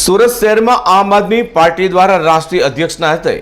સુરત શહેરમાં આમ આદમી પાર્ટી દ્વારા રાષ્ટ્રીય અધ્યક્ષના હસ્તે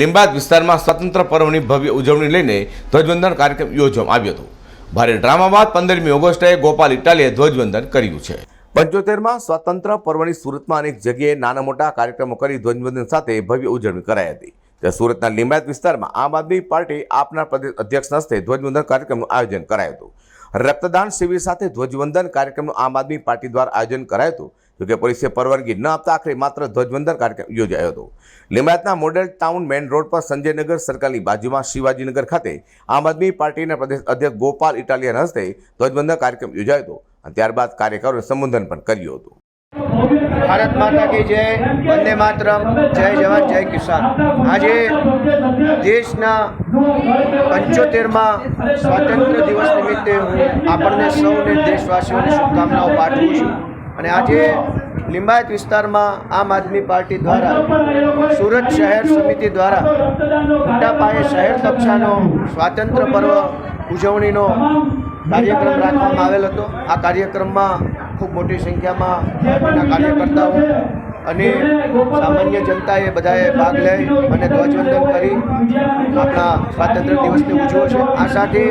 લીંબાદ વિસ્તારમાં સ્વતંત્ર પર્વની ભવ્ય ઉજવણી લઈને ધ્વજવંદન કાર્યક્રમ યોજવામાં આવ્યો હતો. ભારે ડ્રામા બાદ પંદરમી ઓગસ્ટે ગોપાલ ઇટાલીએ ધ્વજવંદન કર્યું છે. પંચોતેરમાં સ્વતંત્ર પર્વની સુરતમાં અનેક જગ્યાએ નાના મોટા કાર્યક્રમો કરી ધ્વજવંદન સાથે ભવ્ય ઉજવણી કરાઈ હતી. ત્યાં સુરતના લીંબાયત વિસ્તારમાં આમ આદમી પાર્ટી આપના પ્રદેશ અધ્યક્ષના હસ્તે ધ્વજવંદન કાર્યક્રમનું આયોજન કરાયું હતું. રક્તદાન શિબિર સાથે ધ્વજવંદન કાર્યક્રમનું આમ આદમી પાર્ટી દ્વારા આયોજન કરાયું હતું. જોકે પોલીસે પરવાનગી ન આપતા આખરે માત્ર ધ્વજવંદન કાર્યક્રમ યોજાયો હતો. લિંબાયતના મોડેલ ટાઉન મેઇન રોડ પર સંજયનગર સર્કલની બાજુમાં શિવાજીનગર ખાતે આમ આદમી પાર્ટીના પ્રદેશ અધ્યક્ષ ગોપાલ ઇટાલિયન હસ્તે ધ્વજવંદન કાર્યક્રમ યોજાયો હતો અને ત્યારબાદ કાર્યકરોએ સંબોધન પણ કર્યું હતું. ભારત માતા કી જય, વંદે માતરમ, જય જવાન, જય કિસાન. આજે દેશના પંચોતેરમાં સ્વાતંત્ર્ય દિવસ નિમિત્તે હું આપણને સૌને દેશવાસીઓને શુભકામનાઓ પાઠવું છું. અને આજે લિંબાયત વિસ્તારમાં આમ આદમી પાર્ટી દ્વારા, સુરત શહેર સમિતિ દ્વારા મોટા પાયે શહેર કક્ષાનો સ્વાતંત્ર્ય પર્વ ઉજવણીનો કાર્યક્રમ રાખવામાં આવેલ હતો. આ કાર્યક્રમમાં ખૂબ મોટી સંખ્યામાં કાર્યકર્તાઓ અને સામાન્ય જનતાએ બધાએ ભાગ લે અને ધ્વજવંદન કરી આપણા સ્વાતંત્ર્ય દિવસને ઉજવ્યો છે. આ સાથે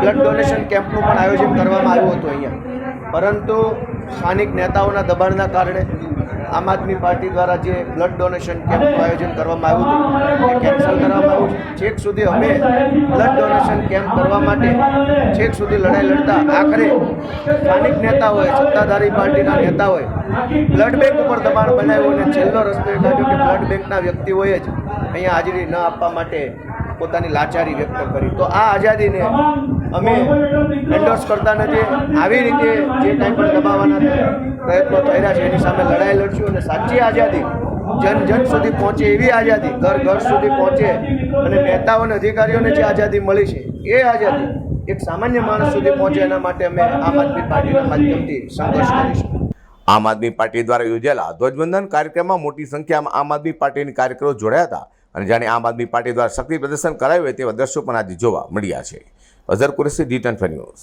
બ્લડ ડોનેશન કેમ્પનું પણ આયોજન કરવામાં આવ્યું હતું અહીંયા. પરંતુ સ્થાનિક નેતાઓના દબાણના કારણે આમ આદમી પાર્ટી દ્વારા જે બ્લડ ડોનેશન કેમ્પનું આયોજન કરવામાં આવ્યું હતું, એ કેન્સલ કરવામાં છેક સુધી અમે બ્લડ ડોનેશન કેમ્પ કરવા માટે છેક સુધી લડાઈ લડતા આખરે સ્થાનિક નેતાઓએ સત્તાધારી પાર્ટીના નેતાઓએ બ્લડ બેંક ઉપર દબાણ બનાવ્યું અને છેલ્લો રસ્તો એ કાઢ્યો કે બ્લડ બેંકના વ્યક્તિઓએ જ અહીંયા હાજરી ન આપવા માટે પોતાની લાચારી વ્યક્ત કરી. તો આ આઝાદીને અમે એન્ડોર્સ કરતા નથી. આવી રીતે જે કાંઈ પણ દબાવવાના પ્રયત્નો રહ્યા છે, એની સામે લડાઈ લડશું અને સાચી આઝાદી જન જન સુધી પહોંચે એવી આઝાદી, ઘર ઘર સુધી પહોંચે અને નેતાઓ અને અધિકારીઓને જે આઝાદી મળી છે, એ આઝાદી એક સામાન્ય માણસ સુધી પહોંચે એના માટે અમે આમ આદમી પાર્ટીના માધ્યમથી સંઘર્ષ કરીશું. આમ આદમી પાર્ટી દ્વારા યોજાયેલા ધ્વજવંદન કાર્યક્રમમાં મોટી સંખ્યામાં આમ આદમી પાર્ટીની કાર્યકરો જોડાયા હતા. અને જાણે આમ આદમી પાર્ટી દ્વારા શક્તિ પ્રદર્શન કરાયું હોય તેવા દ્રશ્યો પણ આજે જોવા મળ્યા છે. Azhar Qureshi, D ten news.